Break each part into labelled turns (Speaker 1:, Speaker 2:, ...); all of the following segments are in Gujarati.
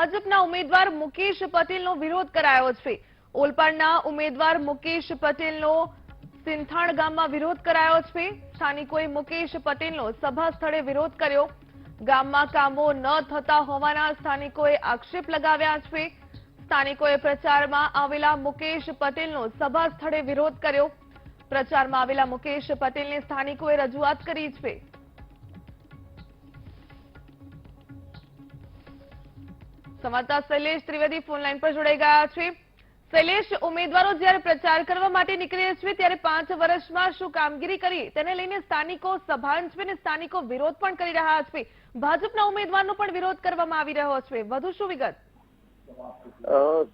Speaker 1: ભાજપના ઉમેદવાર મુકેશ પટેલનો વિરોધ કરાયો છે. ઓલપાડના ઉમેદવાર મુકેશ પટેલનો સિંથાણ ગામમાં વિરોધ કરાયો છે. સ્થાનિકોએ મુકેશ પટેલનો સભા સ્થળે વિરોધ કર્યો. ગામમાં કામો ન થતા હોવાના સ્થાનિકોએ આક્ષેપ લગાવ્યા છે. સ્થાનિકોએ પ્રચારમાં આવેલા મુકેશ પટેલનો સભા સ્થળે વિરોધ કર્યો. પ્રચારમાં આવેલા મુકેશ પટેલને સ્થાનિકોએ રજૂઆત કરી છે. સંવાદદાતા શૈલેષ ત્રિવેદી ફોન લાઈન પર જોડાઈ ગયા છે. શૈલેષ ઉમેદવારો જ્યારે પ્રચાર કરવા માટે નીકળે છે ત્યારે પાંચ વર્ષમાં શું કામગીરી કરી? તેને લઈને સ્થાનિકો સભાન છે અને સ્થાનિકો વિરોધ પણ કરી રહ્યા છે. ભાજપના ઉમેદવારનો પણ વિરોધ કરવામાં આવી રહ્યો છે. વધુ શું વિગત?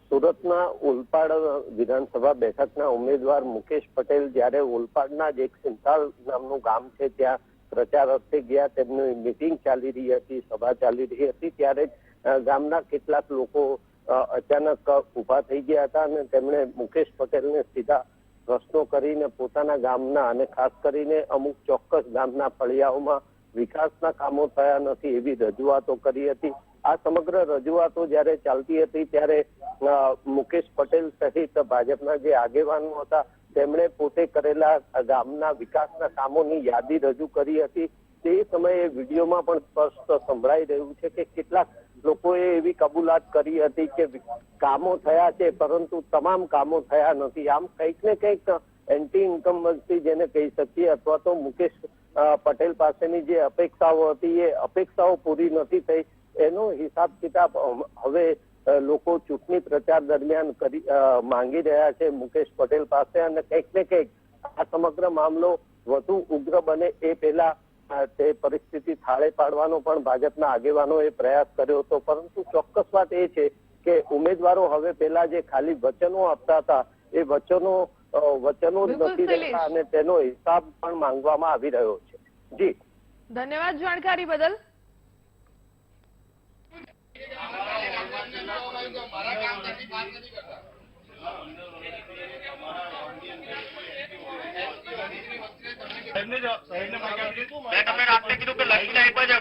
Speaker 2: સુરતના ઓલપાડ વિધાનસભા બેઠકના ઉમેદવાર મુકેશ પટેલ જ્યારે ઓલપાડના જ એક સિંતાલ નામનું ગામ છે ત્યાં પ્રચાર અર્થે ગયા. તેમની મિટિંગ ચાલી રહી હતી સભા ચાલી રહી હતી ત્યારે જ, ગામના કેટલાક લોકો અચાનક ઊભા થઈ ગયા હતા અને તેમણે મુકેશ પટેલને સીધા પ્રશ્નો કરીને પોતાના ગામના અને ખાસ કરીને અમુક ચોક્કસ ગામના ફળિયાઓમાં વિકાસના કામો થયા નથી એવી રજૂઆતો કરી હતી. આ સમગ્ર રજૂઆતો જ્યારે ચાલતી હતી ત્યારે મુકેશ પટેલ સહિત ભાજપના જે આગેવાનો હતા, તેમણે પોતે કરેલા ગામના વિકાસના કામોની યાદી રજૂ કરી હતી. તે સમયે વિડીયોમાં પણ સ્પષ્ટ સંભળાઈ રહ્યું છે કે કેટલાક લોકોએ એવી કબૂલાત કરી હતી કે કામો થયા છે, પરંતુ તમામ કામો થયા નથી. આમ કંઈક ને કંઈક એન્ટી ઇન્કમ્બન્સી જેને કહી શકીએ, અથવા તો મુકેશ પટેલ પાસેની જે અપેક્ષાઓ હતી, એ અપેક્ષાઓ પૂરી નથી થઈ. એનો હિસાબ કિતાબ હવે લોકો ચૂંટણી પ્રચાર દરમિયાન કરી માંગી રહ્યા છે મુકેશ પટેલ પાસે. અને કંઈક ને કંઈક આ સમગ્ર મામલો વધુ ઉગ્ર બને એ પહેલા તે પરિસ્થિતિ થાળે પાડવાનો પણ ભાજપના આગેવાનોએ પ્રયાસ કર્યો હતો. પરંતુ ચોક્કસ વાત એ છે કે ઉમેદવારો હવે પહેલા જે ખાલી વચનો આપતા હતા એ વચનો વચનો નથી રહેતા અને તેનો હિસાબ પણ માંગવામાં આવી રહ્યો છે. જી.
Speaker 1: ધન્યવાદ જાણકારી બદલ.
Speaker 3: સાહેબને સાહેબ ને માહિતી આપી દીધું.
Speaker 4: મેં તમને રાત્રે કીધું કે લખીને આપ્યા
Speaker 3: છે